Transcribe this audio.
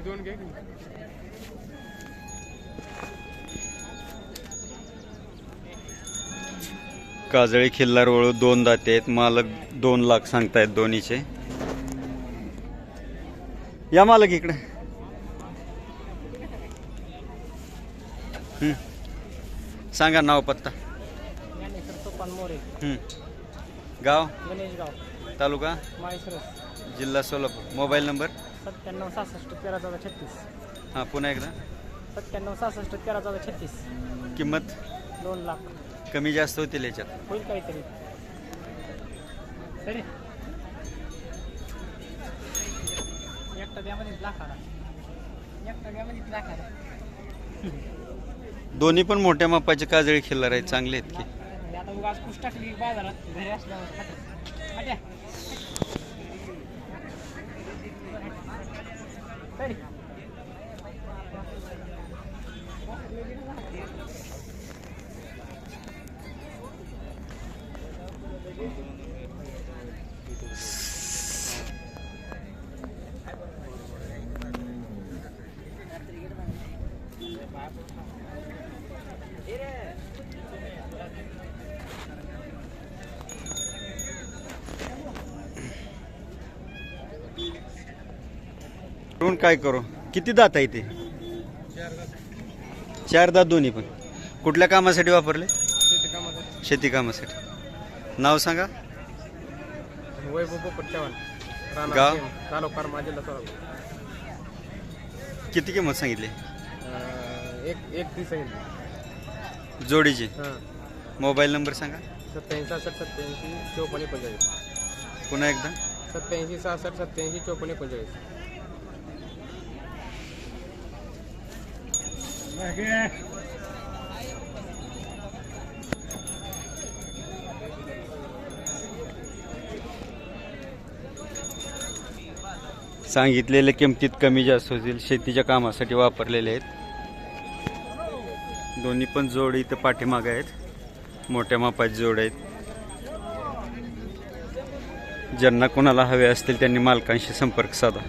दोन घे. काजळी खिल्लार वळू दोन दाते आहेत. मालक दोन लाख सांगतायत दोन्हीचे. या मालक इकडे. हं. सांगा नाव पत्ता. हं. गाव? तालुका? जिल्हा सोलापूर. Mobile number? सत्त्याण्णव सहासष्ट तेरा चौदा छत्तीस. हां पुन्हा एकदा. सत्त्याण्णव सहासष्ट तेरा चौदा छत्तीस. किंमत? दोन लाख. कमी जास्त होतील याच्यात. होईल काहीतरी. तरी. एकटा द्यामध्ये लाखाला एकटा द्यामध्ये लाखाला दोन्ही पण मोठ्या मापाचे काजळी खिल्लार आहेत चांगले आहेत की. आता उगाच कुस टाकली बाजारात घरी असल्यावर. खात्या. काय करू? किती दात आहे ते? चार दात दोन्ही पण. कुठल्या कामासाठी वापरले? शेती कामासाठी नाव सांगा. वैभव पोपट चव्हाण. राणा गाव? तालुका किती किंमत सांगितली? एक एक तीस आहे जोडीची. हां. मोबाईल नंबर सांगा. सत्याऐंशी सहासष्ट सत्याऐंशी चौपन्न एकोणचाळीस. पुन्हा एकदा. सत्याऐंशी सहासष्ट सत्याऐंशी चौपन्न एकोणचाळीस. सांगितलेल्या किमतीत कमी जास्त होतील शेतीच्या कामासाठी वापरलेले आहेत. दोन्ही पण जोड इथं पाठीमाग आहेत. मोठ्या मापाची जोड आहेत. ज्यांना कोणाला हवे असतील त्यांनी मालकांशी संपर्क साधा.